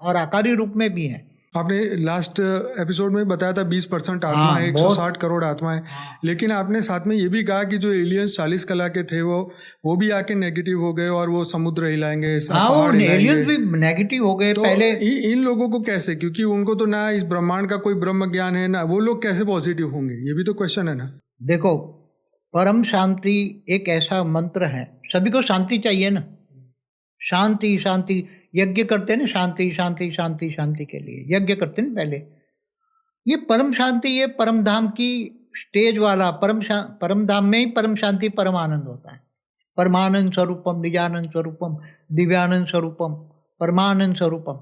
और आकारी रूप में भी हैं। आपने लास्ट एपिसोड में बताया था 20 परसेंट आत्मा हाँ, है एक बहुत- करोड़ आत्माएँ लेकिन आपने साथ में ये भी कहा कि जो एलियंस चालीस कला के थे वो वो भी आके नेगेटिव हो गए और वो समुद्र हिलाएँगे हाँ हिलाएँगे। एलियंस भी नेगेटिव हो गए तो पहले। इ- इन लोगों को कैसे? क्योंकि उनको तो ना इस ब्रह्मांड का कोई ब्रह्म ज्ञान है ना वो लोग कैसे पॉजिटिव होंगे? ये भी तो क्वेश्चन है ना। देखो परम शांति एक ऐसा मंत्र है। सभी को शांति चाहिए ना। शांति शांति। यज्ञ करते हैं ना शांति शांति शांति शांति के लिए। यज्ञ करते ना पहले। ये परम शांति, ये परम धाम की स्टेज वाला, परम परम धाम में ही परम शांति, परम आनंद होता है। परमानंद स्वरूपम, निजानंद स्वरूपम, दिव्यानंद स्वरूपम, परमानंद स्वरूपम।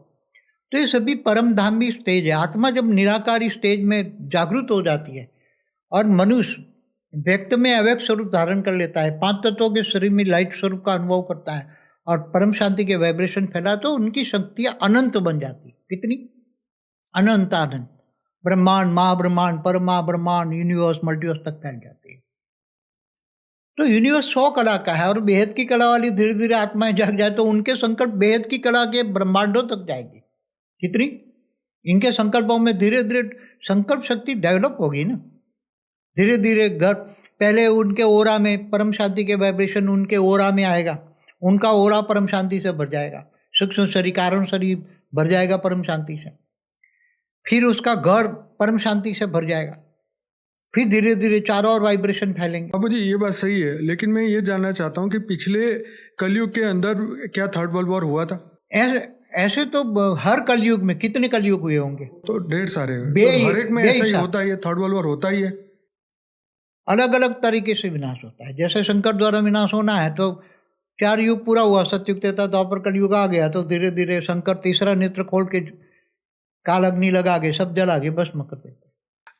तो ये सभी परम धामी स्टेज है। आत्मा जब निराकारी स्टेज में जागृत हो जाती है और मनुष्य व्यक्त में अव्यक्त स्वरूप धारण कर लेता है, पाँच तत्वों के शरीर में लाइट स्वरूप का अनुभव करता है और परम शांति के वाइब्रेशन फैला तो उनकी शक्तियाँ अनंत बन जाती। कितनी? अनंत अनंत ब्रह्मांड, महाब्रह्मांड, परमा, ब्रह्मांड यूनिवर्स मल्टीवर्स तक फैल जाती है। तो यूनिवर्स सौ कला का है और बेहद की कला वाली धीरे धीरे आत्माएँ जाग जाए तो उनके संकल्प बेहद की कला के ब्रह्मांडों तक जाएगी। कितनी? इनके संकल्पों में धीरे धीरे संकल्प शक्ति डेवलप होगी ना। धीरे धीरे घर, पहले उनके ओरा में परम शांति के वाइब्रेशन उनके ओरा में आएगा। उनका ओरा परम शांति से भर जाएगा। सूक्ष्म शरीर कारण शरीर भर जाएगा परम शांति से। फिर उसका घर परम शांति से भर जाएगा। फिर धीरे धीरे चारों ओर वाइब्रेशन फैलेंगे। बाबू जी ये बात सही है लेकिन मैं ये जानना चाहता हूँ कि पिछले कलयुग के अंदर क्या थर्ड वर्ल्ड वॉर हुआ था? ऐसे ऐसे तो हर कलयुग में कितने कलयुग हुए होंगे? तो ढेर सारे तो हर एक में ऐसा ही होता ही है थर्ड वर्ल्ड वॉर होता ही है। अलग अलग तरीके से विनाश होता है। जैसे शंकर द्वारा विनाश होना है तो चार युग पूरा हुआ सतयुग था द्वापर कलयुग आ गया तो धीरे धीरे शंकर तीसरा नेत्र खोल के काल अग्नि लगा के सब जला के भस्म कर देते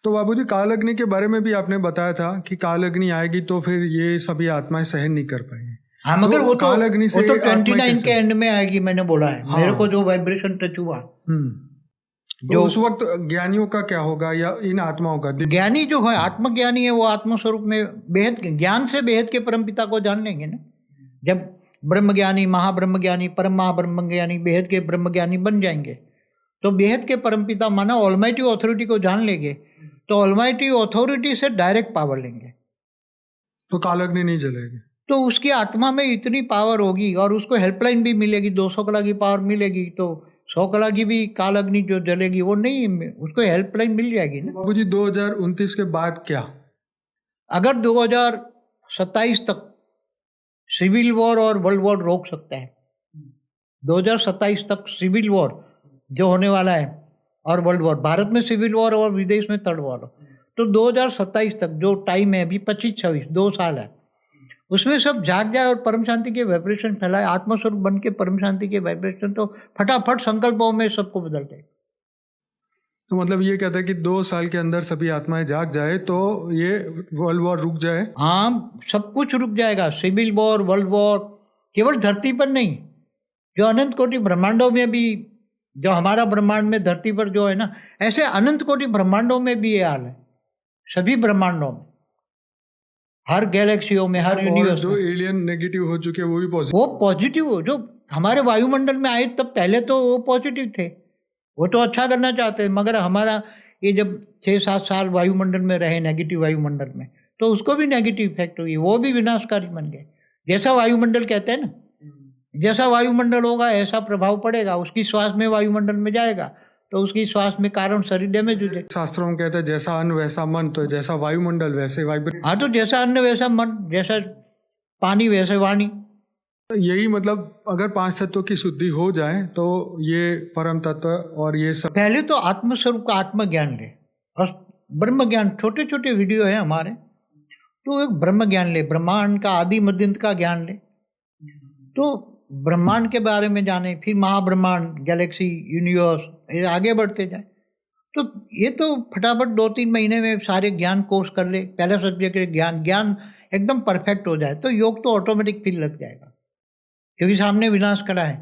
तो बाबूजी काल अग्नि के बारे में भी आपने बताया था कि काल अग्नि आएगी तो फिर ये सभी आत्माएँ सहन नहीं कर पाएँगी। हाँ मगर तो वो तो काल अग्नि से वो तो ट्वेंटी नाइन के एंड में आएगी मैंने बोला है। हाँ। मेरे को जो वाइब्रेशन टच हुआ। हम्म। तो जो उस वक्त ज्ञानियों का क्या होगा या इन आत्माओं का? ज्ञानी जो है आत्मज्ञानी है वो आत्मस्वरूप में बेहद ज्ञान से बेहद के परम पिता को जान लेंगे ना। जब ब्रह्म ज्ञानी महाब्रह्म ज्ञानी परम महाब्रह्म ज्ञानी बेहद के ब्रह्म ज्ञानी बन जाएँगे तो बेहद के परम पिता माना ऑलमाइटी अथॉरिटी को जान लेंगे तो ऑलमाइटी अथॉरिटी से डायरेक्ट पावर लेंगे। तो काल अग्नि नहीं जलेगी। तो उसकी आत्मा में इतनी पावर होगी और उसको हेल्पलाइन भी मिलेगी 200 कला की पावर मिलेगी तो 100 कला की भी काल अग्नि जो जलेगी वो नहीं उसको हेल्पलाइन मिल जाएगी ना। बाबूजी 2029 के बाद क्या? अगर 2027 तक सिविल वॉर और वर्ल्ड वॉर रोक सकता है। 2027 तक सिविल वॉर जो होने वाला है और वर्ल्ड वॉर, भारत में सिविल वॉर और विदेश में थर्ड वॉर। तो 2027 तक जो टाइम है, अभी पच्चीस छब्बीस, दो साल है, उसमें सब जाग जाए और परम शांति के वाइब्रेशन फैलाए, आत्मस्वरूप बन के परम शांति के वाइब्रेशन तो फटाफट संकल्पों में सबको बदल देगा तो मतलब ये कहता है कि दो साल के अंदर सभी आत्माएँ जाग जाए तो ये वर्ल्ड वॉर रुक जाए। हाँ सब कुछ रुक जाएगा। सिविल वॉर वर्ल्ड वॉर केवल धरती पर नहीं। जो अनंत कोटि ब्रह्मांडों में भी जो हमारा ब्रह्मांड में धरती पर जो है ना ऐसे अनंत कोटि ब्रह्मांडों में भी ये हाल है। सभी ब्रह्मांडों में। हर गैलेक्सियों में हर यूनिवर्स जो एलियन नेगेटिव हो चुके वो भी पॉजिटिव वो पॉजिटिव हो। जो हमारे वायुमंडल में आए तब पहले तो वो पॉजिटिव थे। वो तो अच्छा करना चाहते हैं मगर हमारा ये जब छः सात साल वायुमंडल में रहे नेगेटिव वायुमंडल में तो उसको भी नेगेटिव इफ़ेक्ट हुई वो भी विनाशकारी बन गए। जैसा वायुमंडल कहते हैं ना जैसा वायुमंडल होगा ऐसा प्रभाव पड़ेगा उसकी श्वास में वायुमंडल में जाएगा तो उसकी श्वास में कारण शरीर डैमेज हो जाएगा। शास्त्रों में कहते हैं जैसा अन्न वैसा मन तो जैसा वायुमंडल वैसे वायु हाँ तो जैसा अन्न वैसा मन जैसा पानी वैसे वाणी। यही मतलब अगर पाँच तत्वों की शुद्धि हो जाए तो ये परम तत्व और ये सब पहले तो आत्मस्वरूप का आत्मज्ञान ले। और ब्रह्म ज्ञान छोटे छोटे वीडियो है हमारे। तो एक ब्रह्म ज्ञान ले, ब्रह्मांड का आदि मध्यंत का ज्ञान ले। तो ब्रह्मांड के बारे में जाने, फिर महाब्रह्मांड, गैलेक्सी, यूनिवर्स, ये आगे बढ़ते जाए। तो ये तो फटाफट दो तीन महीने में सारे ज्ञान कोर्स कर ले, पहला सब्जेक्ट ज्ञान ज्ञान एकदम परफेक्ट हो जाए तो योग तो ऑटोमेटिक फील लग जाएगा। क्योंकि सामने विनाश खड़ा है।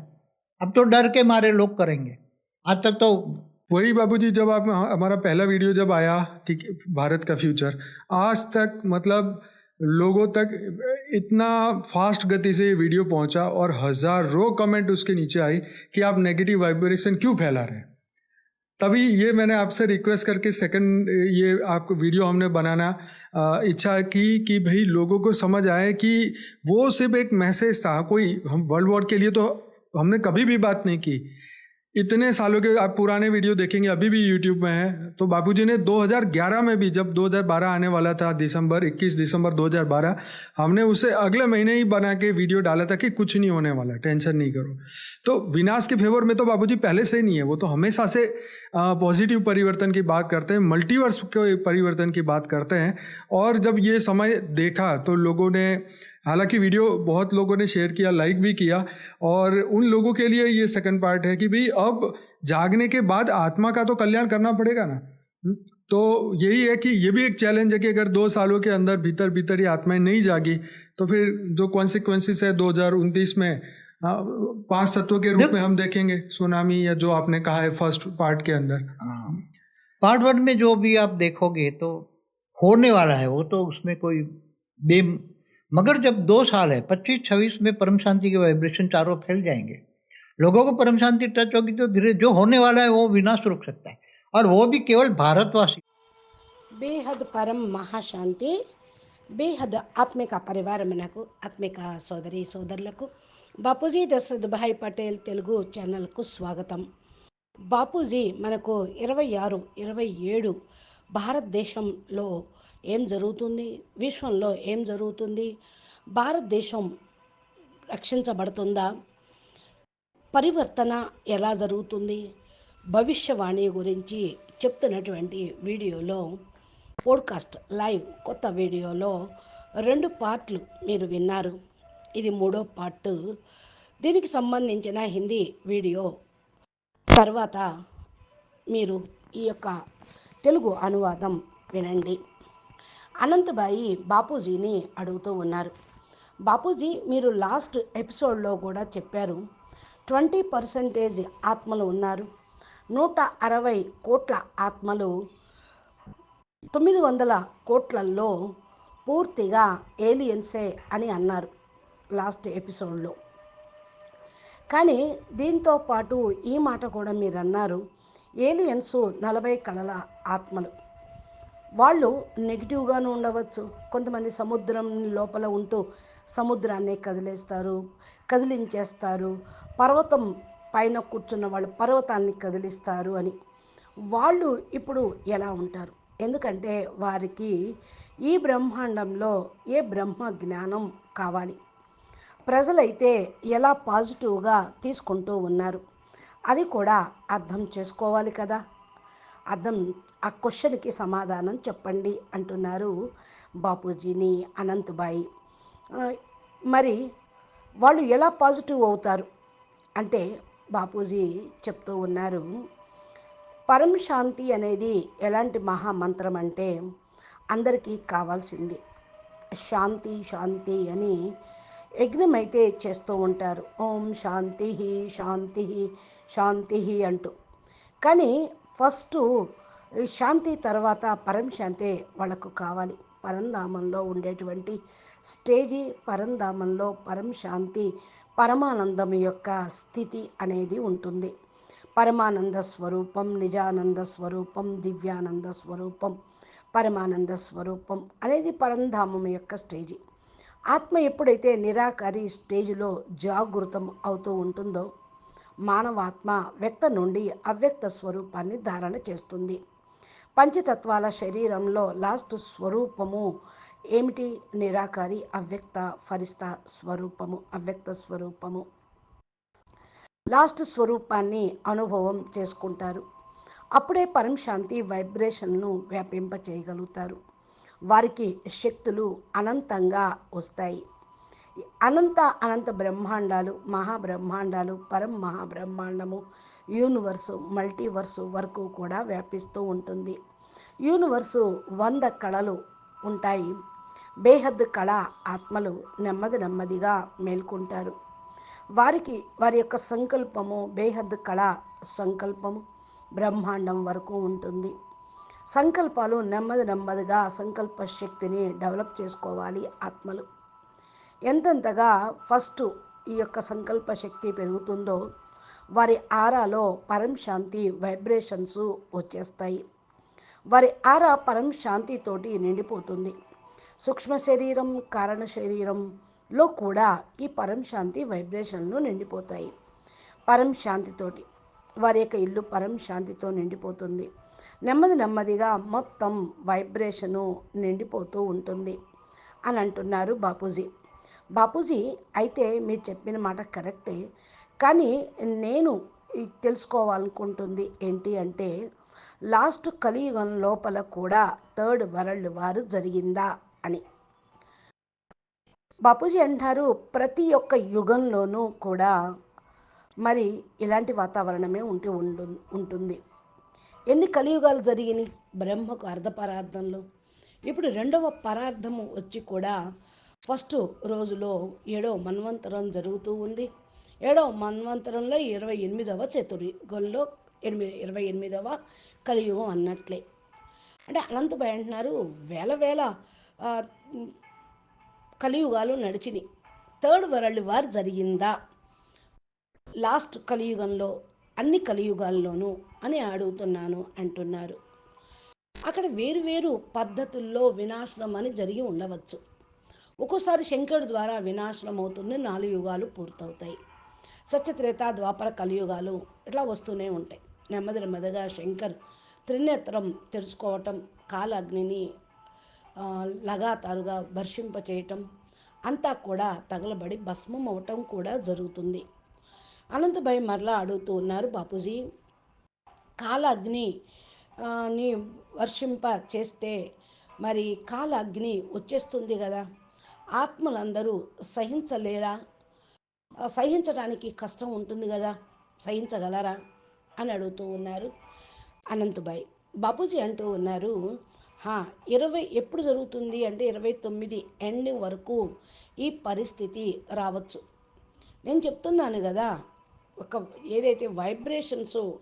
अब तो डर के मारे लोग करेंगे। आज तक तो वही बाबूजी, जब आप हमारा पहला वीडियो जब आया कि भारत का फ्यूचर, आज तक मतलब लोगों तक इतना फास्ट गति से ये वीडियो पहुँचा और हज़ारों कमेंट उसके नीचे आई कि आप नेगेटिव वाइब्रेशन क्यों फैला रहे हैं? तभी ये मैंने आपसे रिक्वेस्ट करके सेकंड ये आपको वीडियो हमने बनाना इच्छा की कि भाई लोगों को समझ आए कि वो सिर्फ़ एक मैसेज था। कोई हम वर्ल्ड वॉर के लिए तो हमने कभी भी बात नहीं की। इतने सालों के आप पुराने वीडियो देखेंगे, अभी भी यूट्यूब में है। तो बापूजी ने 2011 में भी, जब 2012 आने वाला था, दिसंबर 21 दिसंबर 2012 हमने उसे अगले महीने ही बना के वीडियो डाला था कि कुछ नहीं होने वाला, टेंशन नहीं करो। तो विनाश के फेवर में तो बापूजी पहले से ही नहीं है, वो तो हमेशा से पॉजिटिव परिवर्तन की बात करते हैं मल्टीवर्स के परिवर्तन की बात करते हैं। और जब ये समय देखा तो लोगों ने हालाँकि वीडियो बहुत लोगों ने शेयर किया लाइक भी किया और उन लोगों के लिए ये सेकंड पार्ट है कि भाई अब जागने के बाद आत्मा का तो कल्याण करना पड़ेगा ना हम्म? तो यही है कि ये भी एक चैलेंज है कि अगर दो सालों के अंदर भीतर भीतर ही आत्माएँ नहीं जागी तो फिर जो कॉन्सिक्वेंसेस है 2029 में पाँच तत्वों के रूप में हम देखेंगे सुनामी या जो आपने कहा है फ़र्स्ट पार्ट के अंदर पार्ट वन में जो भी आप देखोगे तो होने वाला है वो तो उसमें कोई बे मगर जब दो साल है पच्चीस छब्बीस में परम शांति के वाइब्रेशन चारों फैल जाएंगे लोगों को परम शांति टच होगी तो धीरे जो होने वाला है वो विनाश रुक सकता है और वो भी केवल भारतवासी బేహద్ పరం మహాశాంతి బేహద్ ఆత్మిక పరివారమునకు ఆత్మిక సోదరి సోదరులకు బాపూజీ దశరథ్ భాయ్ పటేల్ తెలుగు ఛానల్కు స్వాగతం బాపూజీ మనకు ఇరవై ఆరు ఇరవై ఏడు భారతదేశంలో ఏం జరుగుతుంది? విశ్వంలో ఏం జరుగుతుంది? భారతదేశం రక్షించబడుతుందా? పరివర్తన ఎలా జరుగుతుంది? భవిష్యవాణి గురించి చెప్తున్నటువంటి వీడియోలో పోడ్కాస్ట్ లైవ్ కొత్త వీడియోలో రెండు పార్ట్లు మీరు విన్నారు. ఇది మూడో పార్ట్. దీనికి సంబంధించిన హిందీ వీడియో. తర్వాత మీరు ఈ యొక్క తెలుగు అనువాదం వినండి. అనంతబాయి బాపూజీని అడుగుతూ ఉన్నారు. బాపూజీ మీరు లాస్ట్ ఎపిసోడ్లో కూడా చెప్పారు ట్వంటీ పర్సెంటేజ్ ఆత్మలు ఉన్నారు. నూట అరవై కోట్ల ఆత్మలు తొమ్మిది వందల కోట్లల్లో పూర్తిగా ఏలియన్సే అని అన్నారు లాస్ట్ ఎపిసోడ్లో. కానీ దీంతో పాటు ఈ మాట కూడా మీరు అన్నారు ఏలియన్స్ నలభై కళల ఆత్మలు. వాళ్ళు నెగిటివ్గాను ఉండవచ్చు. కొంతమంది సముద్రం లోపల ఉంటూ సముద్రాన్ని కదిలేస్తారు కదిలించేస్తారు. పర్వతం పైన కూర్చున్న వాళ్ళు పర్వతాన్ని కదిలిస్తారు అని. వాళ్ళు ఇప్పుడు ఎలా ఉంటారు? ఎందుకంటే వారికి ఈ బ్రహ్మాండంలో ఏ బ్రహ్మ జ్ఞానం కావాలి? ప్రజలైతే ఎలా పాజిటివ్గా తీసుకుంటూ ఉన్నారు? అది కూడా అర్థం చేసుకోవాలి కదా. అర్థం ఆ క్వశ్చన్కి సమాధానం చెప్పండి అంటున్నారు బాపూజీని అనంతబాయి. మరి వాళ్ళు ఎలా పాజిటివ్ అవుతారు? అంటే బాపూజీ చెప్తూ ఉన్నారు పరం శాంతి అనేది ఎలాంటి మహామంత్రం అంటే అందరికీ కావాల్సింది. శాంతి శాంతి అని యజ్ఞం అయితే చేస్తూ ఉంటారు. ఓం శాంతి శాంతి శాంతి అంటూ. కానీ ఫస్ట్ శాంతి తర్వాత పరం శాంతి వాళ్ళకు కావాలి. పరంధామంలో ఉండేటువంటి స్టేజీ పరంధామంలో పరం శాంతి పరమానందం యొక్క స్థితి అనేది ఉంటుంది. పరమానంద స్వరూపం నిజానంద స్వరూపం దివ్యానంద స్వరూపం పరమానంద స్వరూపం అనేది పరంధామం యొక్క స్టేజీ. ఆత్మ ఎప్పుడైతే నిరాకారి స్టేజ్లో జాగృతం అవుతూ ఉంటుందో మానవాత్మ వ్యక్త నుండి అవ్యక్త స్వరూపాన్ని ధారణ చేస్తుంది. పంచతత్వాల శరీరంలో లాస్ట్ స్వరూపము ఏమిటి? నిరాకారి అవ్యక్త ఫరిస్త స్వరూపము అవ్యక్త స్వరూపము. లాస్ట్ స్వరూపాన్ని అనుభవం చేసుకుంటారు. అప్పుడే పరంశాంతి వైబ్రేషన్ను వ్యాపింప చేయగలుగుతారు వారికి శక్తులు అనంతంగా వస్తాయి. అనంత అనంత బ్రహ్మాండాలు మహాబ్రహ్మాండాలు పరం మహాబ్రహ్మాండము యూనివర్సు మల్టీవర్సు వరకు కూడా వ్యాపిస్తూ ఉంటుంది. యూనివర్సు వంద కళలు ఉంటాయి. బేహద్ కళ ఆత్మలు నెమ్మది నెమ్మదిగా మేల్కొంటారు. వారికి వారి యొక్క సంకల్పము బేహద్ కళ సంకల్పము బ్రహ్మాండం వరకు ఉంటుంది. సంకల్పాలు నెమ్మది నెమ్మదిగా సంకల్ప శక్తిని డెవలప్ చేసుకోవాలి ఆత్మలు. ఎంతెంతగా ఫస్ట్ ఈ యొక్క సంకల్ప శక్తి పెరుగుతుందో వారి ఆరాలో పరం శాంతి వైబ్రేషన్స్ వచ్చేస్తాయి. వారి ఆరా పరం శాంతితోటి నిండిపోతుంది. సూక్ష్మ శరీరం కారణ శరీరంలో కూడా ఈ పరం శాంతి వైబ్రేషన్లు నిండిపోతాయి. పరం శాంతితోటి వారి యొక్క ఇల్లు పరం శాంతితో నిండిపోతుంది. నెమ్మది నెమ్మదిగా మొత్తం వైబ్రేషను నిండిపోతూ ఉంటుంది. అని అంటున్నారు బాపూజీ. బాపూజీ అయితే మీరు చెప్పిన మాట కరెక్టే. కానీ నేను తెలుసుకోవాలనుకుంటుంది ఏంటి అంటే లాస్ట్ కలియుగం లోపల కూడా థర్డ్ వరల్డ్ వారు జరిగిందా అని. బాపూజీ అంటారు ప్రతి ఒక్క యుగంలోనూ కూడా మరి ఇలాంటి వాతావరణమే ఉంటూ ఉండు ఉంటుంది. ఎన్ని కలియుగాలు జరిగినాయి? బ్రహ్మకు అర్ధ పరార్థంలో. ఇప్పుడు రెండవ పరార్థము వచ్చి కూడా ఫస్ట్ రోజులో ఏడో మన్వంతరం జరుగుతూ ఉంది. ఏడో మన్వంతరంలో ఇరవై ఎనిమిదవ చతుర్యుగంలో ఎనిమిది ఇరవై ఎనిమిదవ కలియుగం అన్నట్లే. అంటే అనంతభాయ్ అంటున్నారు వేల వేల కలియుగాలు నడిచినాయి. థర్డ్ వరల్డ్ వార్ జరిగిందా? లాస్ట్ కలియుగంలో అన్ని కలియుగాల్లోనూ అని అడుగుతున్నాను అంటున్నారు. అక్కడ వేరు వేరు పద్ధతుల్లో వినాశనం అని జరిగి ఉండవచ్చు. ఒక్కోసారి శంకరుడు ద్వారా వినాశనం అవుతుంది నాలుగు యుగాలు పూర్తవుతాయి. సత్యత్రేత ద్వాపర కలియుగాలు ఇట్లా వస్తూనే ఉంటాయి. నెమ్మది నెమ్మదిగా శంకర్ త్రినేత్రం తెరుచుకోవటం కాలాగ్నిని లగాతారుగా వర్షింపచేయటం అంతా కూడా తగలబడి భస్మం అవటం కూడా జరుగుతుంది. అనంతభాయ్ మరలా అడుగుతూ ఉన్నారు బాపూజీ కాలాగ్ని ని వర్షింప చేస్తే మరి కాలాగ్ని వచ్చేస్తుంది కదా? ఆత్మలందరూ సహించలేరా? సహించడానికి కష్టం ఉంటుంది కదా సహించగలరా? అని అడుగుతూ ఉన్నారు అనంతబాయ్. బాపూజీ అంటూ ఉన్నారు ఇరవై ఎప్పుడు జరుగుతుంది అంటే ఇరవై తొమ్మిది ఎండ్ వరకు ఈ పరిస్థితి రావచ్చు. నేను చెప్తున్నాను కదా ఒక ఏదైతే వైబ్రేషన్స్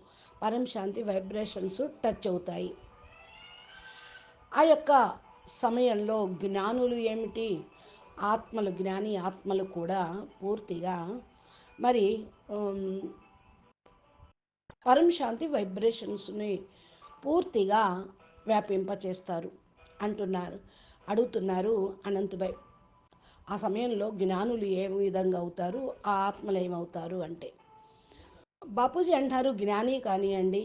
పరంశాంతి వైబ్రేషన్స్ టచ్ అవుతాయి. ఆ యొక్క సమయంలో జ్ఞానులు ఏమిటి? ఆత్మలు జ్ఞాని ఆత్మలు కూడా పూర్తిగా మరి పరం శాంతి వైబ్రేషన్స్ని పూర్తిగా వ్యాపింపచేస్తారు అంటున్నారు అడుగుతున్నారు అనంతభాయ్ ఆ సమయంలో జ్ఞానులు ఏ విధంగా అవుతారు? ఆ ఆత్మలు ఏమవుతారు అంటే బాపూజీ అంటారు జ్ఞాని కానివ్వండి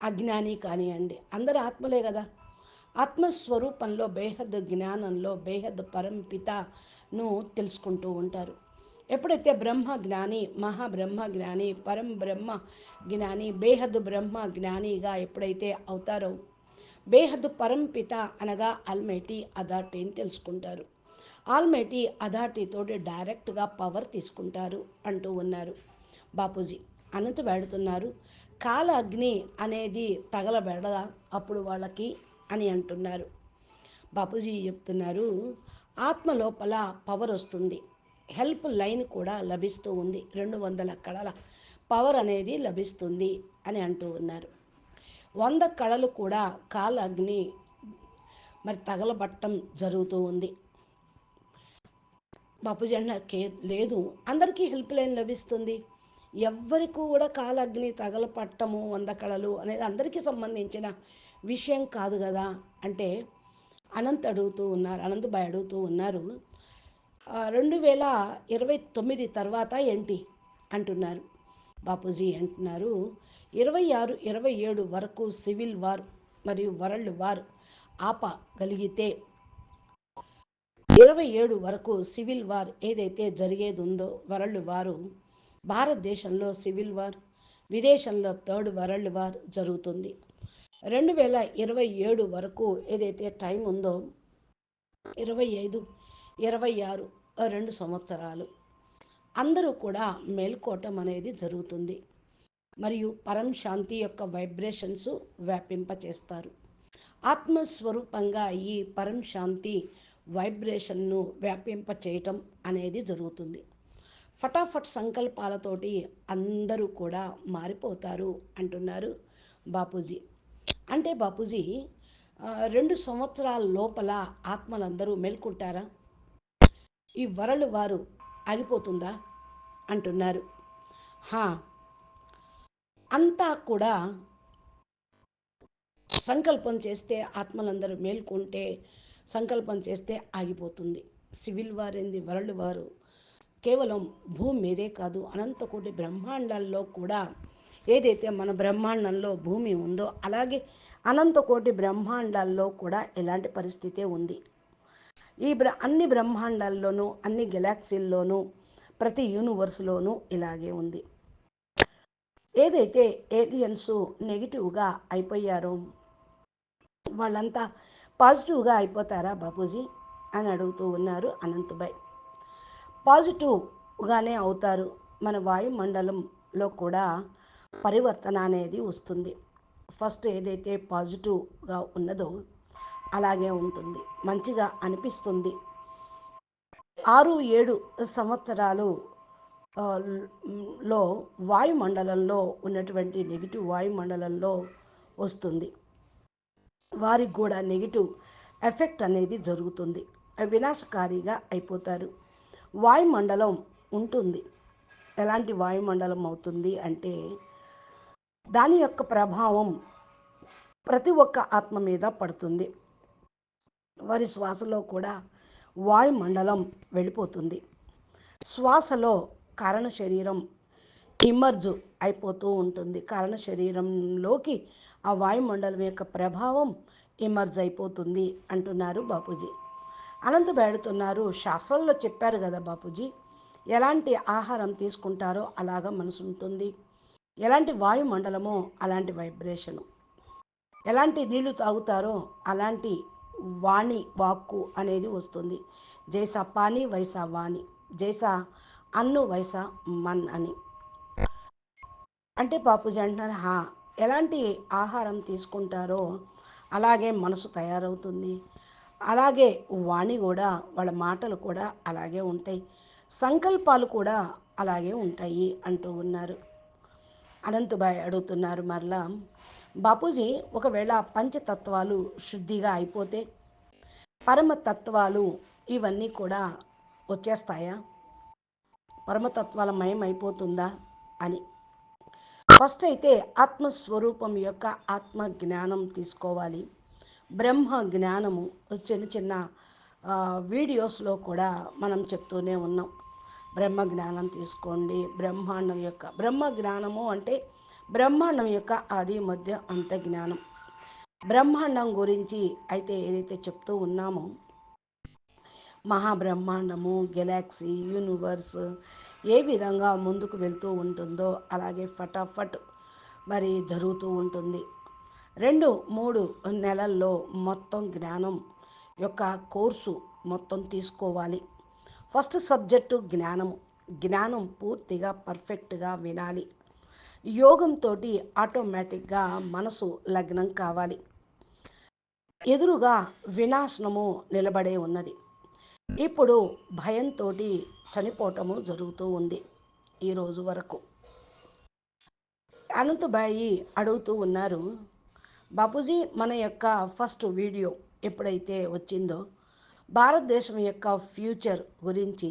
అజ్ఞాని కానివ్వండి అందరు ఆత్మలే కదా. ఆత్మస్వరూపంలో బేహద్ జ్ఞానంలో బేహద్ పరంపితను తెలుసుకుంటూ ఉంటారు. ఎప్పుడైతే బ్రహ్మ జ్ఞాని మహాబ్రహ్మ జ్ఞాని పరం బ్రహ్మ జ్ఞాని బేహద్ బ్రహ్మ జ్ఞానిగా ఎప్పుడైతే అవుతారో బేహద్ పరంపిత అనగా ఆల్మేటి అథార్టీని తెలుసుకుంటారు. ఆల్మేటి అథారిటీతోటి డైరెక్ట్గా పవర్ తీసుకుంటారు అంటూ ఉన్నారు బాపూజీ. అనంత పెడుతున్నారు కాల అగ్ని అనేది తగలబెడదా? అప్పుడు వాళ్ళకి అని అంటున్నారు. బాపూజీ చెప్తున్నారు ఆత్మ లోపల పవర్ వస్తుంది. హెల్ప్ లైన్ కూడా లభిస్తూ ఉంది. రెండు వందల కళల పవర్ అనేది లభిస్తుంది అని అంటూ ఉన్నారు. వంద కళలు కూడా కాల అగ్ని మరి తగలబట్టం జరుగుతూ ఉంది. బాపూజీ అన్న కే లేదు. అందరికీ హెల్ప్ లైన్ లభిస్తుంది. ఎవ్వరికి కూడా కాలగ్ని తగలపట్టము వంద కళలు అనేది అందరికీ సంబంధించిన విషయం కాదు కదా అంటే అనంత్ అడుగుతూ ఉన్నారు అనంతబాయ్ అడుగుతూ ఉన్నారు. రెండు వేల ఇరవై తొమ్మిది తర్వాత ఏంటి అంటున్నారు. బాపూజీ అంటున్నారు. ఇరవై ఆరు ఇరవై ఏడు వరకు సివిల్ వార్ మరియు వరల్డ్ వార్ ఆపగలిగితే ఇరవై ఏడు వరకు సివిల్ వార్ ఏదైతే జరిగేది ఉందో వరల్డ్ వారు భారతదేశంలో సివిల్ వార్ విదేశంలో థర్డ్ వరల్డ్ వార్ జరుగుతుంది. రెండు వేల ఇరవై ఏడు వరకు ఏదైతే టైం ఉందో ఇరవై ఐదు ఇరవై ఆరు రెండు సంవత్సరాలు అందరూ కూడా మేల్కోవటం అనేది జరుగుతుంది. మరియు పరం శాంతి యొక్క వైబ్రేషన్స్ వ్యాపింపచేస్తారు. ఆత్మస్వరూపంగా ఈ పరం శాంతి వైబ్రేషన్ను వ్యాపింప చేయటం అనేది జరుగుతుంది. ఫటాఫట్ సంకల్పాలతోటి అందరూ కూడా మారిపోతారు అంటున్నారు బాపూజీ. అంటే బాపూజీ రెండు సంవత్సరాల లోపల ఆత్మలందరూ మేల్కొంటారా? ఈ వరలు వారు ఆగిపోతుందా? అంటున్నారు. హా అంతా కూడా సంకల్పం చేస్తే ఆత్మలందరూ మేల్కొంటే సంకల్పం చేస్తే ఆగిపోతుంది. సివిల్ వారింది వరల్డ్ వారు కేవలం భూమి మీదే కాదు అనంతకోటి బ్రహ్మాండాల్లో కూడా ఏదైతే మన బ్రహ్మాండంలో భూమి ఉందో అలాగే అనంతకోటి బ్రహ్మాండాల్లో కూడా ఎలాంటి పరిస్థితే ఉంది. ఈ బ్ర అన్ని బ్రహ్మాండాల్లోనూ అన్ని గెలాక్సీల్లోనూ ప్రతి యూనివర్స్లోనూ ఇలాగే ఉంది. ఏదైతే ఏలియన్స్ నెగిటివ్గా అయిపోయారో వాళ్ళంతా పాజిటివ్గా అయిపోతారా బాపూజీ? అని అడుగుతూ ఉన్నారు అనంతభాయ్ పాజిటివ్గానే అవుతారు. మన వాయుమండలంలో కూడా పరివర్తన అనేది వస్తుంది. ఫస్ట్ ఏదైతే పాజిటివ్గా ఉన్నదో అలాగే ఉంటుంది. మంచిగా అనిపిస్తుంది. ఆరు ఏడు సంవత్సరాలు లో వాయుమండలంలో ఉన్నటువంటి నెగిటివ్ వాయుమండలంలో వస్తుంది. వారికి కూడా నెగిటివ్ ఎఫెక్ట్ అనేది జరుగుతుంది. వినాశకారిగా అయిపోతారు. వాయుమండలం ఉంటుంది. ఎలాంటి వాయుమండలం అవుతుంది అంటే దాని యొక్క ప్రభావం ప్రతి ఒక్క ఆత్మ మీద పడుతుంది. వారి శ్వాసలో కూడా వాయుమండలం వెళ్ళిపోతుంది. శ్వాసలో కారణ శరీరం ఇమర్జు అయిపోతూ ఉంటుంది. కారణ శరీరంలోకి ఆ వాయుమండలం యొక్క ప్రభావం ఇమర్జ్ అయిపోతుంది అంటున్నారు బాపూజీ. అనంత బేడుతున్నారు శాస్త్రంలో చెప్పారు కదా బాపూజీ ఎలాంటి ఆహారం తీసుకుంటారో అలాగా మనసు ఉంటుంది. ఎలాంటి వాయుమండలమో అలాంటి వైబ్రేషను. ఎలాంటి నీళ్ళు తాగుతారో అలాంటి వాణి వాక్కు అనేది వస్తుంది. జైసా పాని వైసా వాణి. జైసా అన్ను వైసా మన్ అని. అంటే బాపూజీ అంటున్నారు హా ఎలాంటి ఆహారం తీసుకుంటారో అలాగే మనసు తయారవుతుంది. అలాగే వాణి కూడా వాళ్ళ మాటలు కూడా అలాగే ఉంటాయి. సంకల్పాలు కూడా అలాగే ఉంటాయి అంటూ ఉన్నారు. అనంతుబాయ్ అడుగుతున్నారు మరలా బాపూజీ ఒకవేళ పంచతత్వాలు శుద్ధిగా అయిపోతే పరమతత్వాలు ఇవన్నీ కూడా వచ్చేస్తాయా? పరమతత్వాల మయం అయిపోతుందా? అని. ఫస్ట్ అయితే ఆత్మస్వరూపం యొక్క ఆత్మ జ్ఞానం తీసుకోవాలి. బ్రహ్మ జ్ఞానము చిన్న చిన్న వీడియోస్లో కూడా మనం చెప్తూనే ఉన్నాం. బ్రహ్మ జ్ఞానం తీసుకోండి. బ్రహ్మాండం యొక్క బ్రహ్మ జ్ఞానము అంటే బ్రహ్మాండం యొక్క ఆది మధ్య అంత జ్ఞానం బ్రహ్మాండం గురించి అయితే ఏదైతే చెప్తూ ఉన్నామో మహాబ్రహ్మాండము గెలాక్సీ యూనివర్స్ ఏ విధంగా ముందుకు వెళ్తూ ఉంటుందో అలాగే ఫటాఫట్ మరి జరుగుతూ ఉంటుంది. రెండు మూడు నెలల్లో మొత్తం జ్ఞానం యొక్క కోర్సు మొత్తం తీసుకోవాలి. ఫస్ట్ సబ్జెక్టు జ్ఞానము. జ్ఞానం పూర్తిగా పర్ఫెక్ట్గా వినాలి. యోగంతో ఆటోమేటిక్గా మనసు లగ్నం కావాలి. ఎదురుగా వినాశనము నిలబడే ఉన్నది. ఇప్పుడు భయంతో చనిపోవటము జరుగుతూ ఉంది ఈరోజు వరకు. అనంతబాయి అడుగుతూ ఉన్నారు బాపూజీ మన యొక్క ఫస్ట్ వీడియో ఎప్పుడైతే వచ్చిందో భారతదేశం యొక్క ఫ్యూచర్ గురించి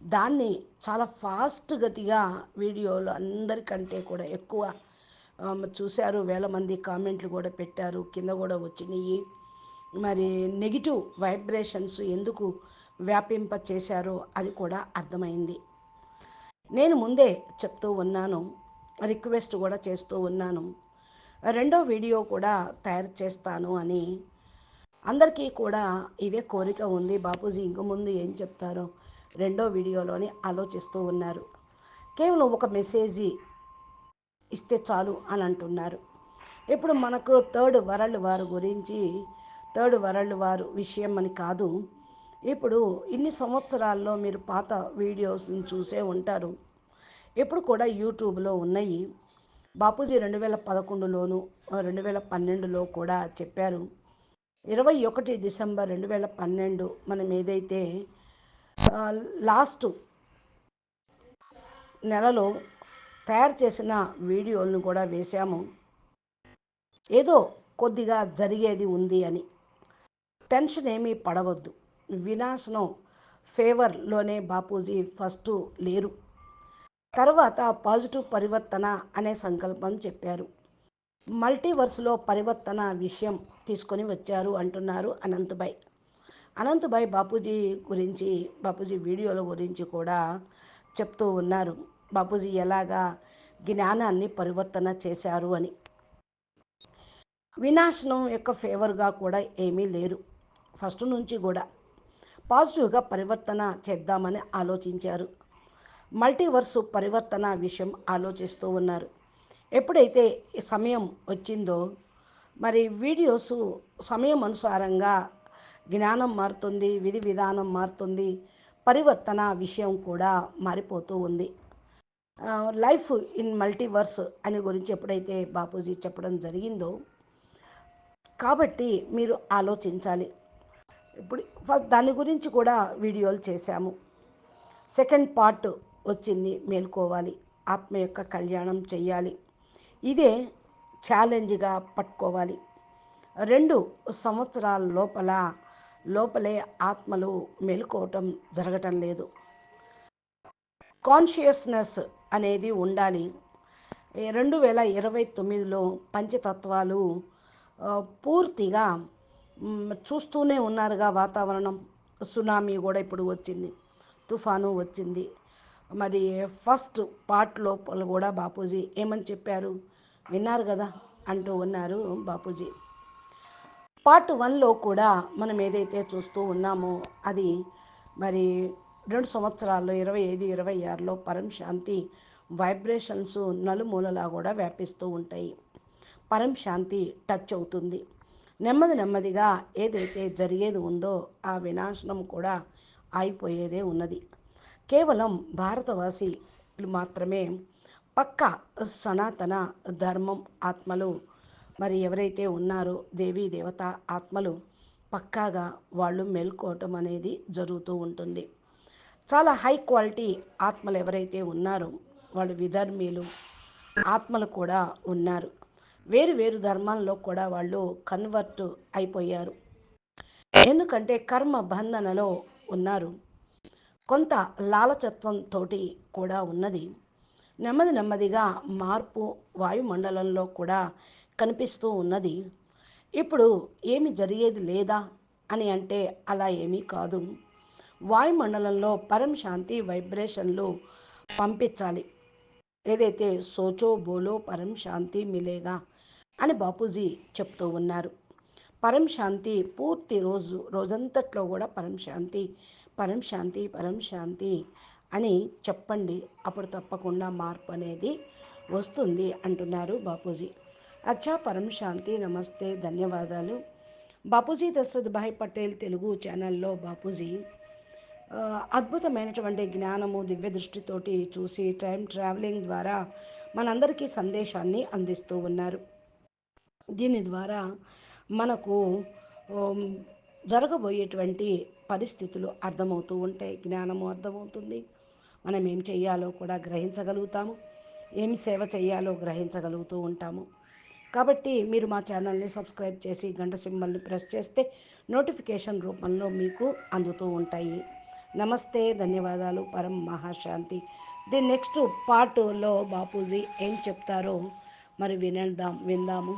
దాన్ని చాలా ఫాస్ట్ గతిగా వీడియోలు అందరికంటే కూడా ఎక్కువ చూశారు. వేల మంది కామెంట్లు కూడా పెట్టారు. కింద కూడా వచ్చినాయి. మరి నెగిటివ్ వైబ్రేషన్స్ ఎందుకు వ్యాపింప చేశారో అది కూడా అర్థమైంది. నేను ముందే చెప్తూ ఉన్నాను రిక్వెస్ట్ కూడా చేస్తూ ఉన్నాను. రెండో వీడియో కూడా తయారు చేస్తాను అని అందరికీ కూడా ఇదే కోరిక ఉంది. బాపూజీ ఇంక ముందు ఏం చెప్తారో రెండో వీడియోలోని ఆలోచిస్తూ ఉన్నారు. కేవలం ఒక మెసేజీ ఇస్తే చాలు అని అంటున్నారు. ఇప్పుడు మనకు థర్డ్ వరల్డ్ వారు గురించి థర్డ్ వరల్డ్ వారు విషయం అని కాదు. ఇప్పుడు ఇన్ని సంవత్సరాల్లో మీరు పాత వీడియోస్ని చూసే ఉంటారు. ఇప్పుడు కూడా యూట్యూబ్లో ఉన్నాయి. బాపూజీ రెండు వేల పదకొండులోను రెండు వేల పన్నెండులో కూడా చెప్పారు. ఇరవై ఒకటి డిసెంబర్ రెండు వేల పన్నెండు మనం ఏదైతే లాస్ట్ నెలలో తయారు చేసిన వీడియోలను కూడా వేశాము. ఏదో కొద్దిగా జరిగేది ఉంది అని. టెన్షన్ ఏమీ పడవద్దు. వినాశనం ఫేవర్లోనే బాపూజీ ఫస్ట్ లేరు. తర్వాత పాజిటివ్ పరివర్తన అనే సంకల్పం చెప్పారు. మల్టీవర్స్లో పరివర్తన విషయం తీసుకొని వచ్చారు అంటున్నారు అనంతభాయ్ అనంతభాయ్ బాపూజీ గురించి బాపూజీ వీడియోల గురించి కూడా చెప్తూ ఉన్నారు. బాపూజీ ఎలాగా జ్ఞానాన్ని పరివర్తన చేశారు అని. వినాశనం యొక్క ఫేవర్గా కూడా ఏమీ లేరు. ఫస్ట్ నుంచి కూడా పాజిటివ్గా పరివర్తన చేద్దామని ఆలోచించారు. మల్టీవర్స్ పరివర్తన విషయం ఆలోచిస్తూ ఉన్నారు. ఎప్పుడైతే సమయం వచ్చిందో మరి వీడియోస్ సమయం అనుసారంగా జ్ఞానం మారుతుంది విధి విధానం మారుతుంది పరివర్తన విషయం కూడా మారిపోతూ ఉంది. లైఫ్ ఇన్ మల్టీవర్స్ అని గురించి ఎప్పుడైతే బాపూజీ చెప్పడం జరిగిందో కాబట్టి మీరు ఆలోచించాలి. ఇప్పుడు దాని గురించి కూడా వీడియోలు చేశాము. సెకండ్ పార్ట్ వచ్చింది మేల్కోవాలి. ఆత్మ యొక్క కళ్యాణం చేయాలి ఇదే ఛాలెంజ్గా పట్టుకోవాలి. రెండు సంవత్సరాల లోపల లోపలే ఆత్మలు మేలుకోవటం జరగటం లేదు. కాన్షియస్నెస్ అనేది ఉండాలి. రెండు వేల ఇరవై తొమ్మిదిలో పంచతత్వాలు పూర్తిగా చూస్తూనే ఉన్నారుగా వాతావరణం. సునామీ కూడా ఇప్పుడు వచ్చింది. తుఫాను వచ్చింది. మరి ఫస్ట్ పార్ట్ లోపల కూడా బాపూజీ ఏమని చెప్పారు? విన్నారు కదా అంటూ ఉన్నారు బాపూజీ. పార్ట్ వన్లో కూడా మనం ఏదైతే చూస్తూ ఉన్నామో అది మరి రెండు సంవత్సరాల్లో ఇరవై ఐదు ఇరవై ఆరులో పరం శాంతి వైబ్రేషన్స్ నలుమూలలా కూడా వ్యాపిస్తూ ఉంటాయి. పరం శాంతి టచ్ అవుతుంది. నెమ్మది నెమ్మదిగా ఏదైతే జరిగేది ఉందో ఆ వినాశనం కూడా అయిపోయేదే ఉన్నది. కేవలం భారతవాసి మాత్రమే పక్క సనాతన ధర్మం ఆత్మలు. మరి ఎవరైతే ఉన్నారో దేవీ దేవత ఆత్మలు పక్కాగా వాళ్ళు మేల్కోవటం అనేది జరుగుతూ ఉంటుంది. చాలా హై క్వాలిటీ ఆత్మలు ఎవరైతే ఉన్నారో వాళ్ళు విధర్మీలు ఆత్మలు కూడా ఉన్నారు. వేరు వేరు ధర్మాల్లో కూడా వాళ్ళు కన్వర్ట్ అయిపోయారు. ఎందుకంటే కర్మ బంధనలో ఉన్నారు. కొంత లాలచత్వంతో కూడా ఉన్నది. నెమ్మది నెమ్మదిగా మార్పు వాయుమండలంలో కూడా కనిపిస్తూ ఉన్నది. ఇప్పుడు ఏమి జరిగేది లేదా అని అంటే అలా ఏమీ కాదు. వాయుమండలంలో పరం శాంతి వైబ్రేషన్లు పంపించాలి. ఏదైతే సోచో బోలో పరం శాంతి మిలేగా అని బాపూజీ చెప్తూ ఉన్నారు. పరం శాంతి పూర్తి రోజు రోజంతట్లో కూడా పరం శాంతి పరం శాంతి పరం శాంతి అని చెప్పండి. అప్పుడు తప్పకుండా మార్పు అనేది వస్తుంది అంటున్నారు బాపూజీ. అచ్చా పరం శాంతి నమస్తే ధన్యవాదాలు. బాపూజీ దశరథ్ భాయ్ పటేల్ తెలుగు ఛానల్లో బాపూజీ అద్భుతమైనటువంటి జ్ఞానము దివ్య దృష్టితోటి చూసి టైం ట్రావెలింగ్ ద్వారా మనందరికీ సందేశాన్ని అందిస్తూ ఉన్నారు. దీని ద్వారా మనకు జరగబోయేటువంటి పరిస్థితులు అర్థమవుతూ ఉంటాయి జ్ఞానము అర్థమవుతుంది. మనం ఏం చేయాలో కూడా గ్రహించగలుగుతాము. ఏం సేవ చేయాలో గ్రహించగలుగుతూ ఉంటాము. కాబట్టి మీరు మా ఛానల్ని సబ్స్క్రైబ్ చేసి గంట సింబల్ని ప్రెస్ చేస్తే నోటిఫికేషన్ రూపంలో మీకు అందుతూ ఉంటాయి. నమస్తే ధన్యవాదాలు. పరం మహాశాంతి. ది నెక్స్ట్ పార్ట్లో బాపూజీ ఏం చెప్తారో మరి వినేద్దాం విందాము.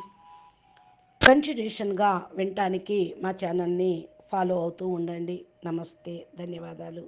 కంటిన్యూషన్గా వినటానికి మా ఛానల్ని ఫాలో అవుతూ ఉండండి. నమస్తే. ధన్యవాదాలు.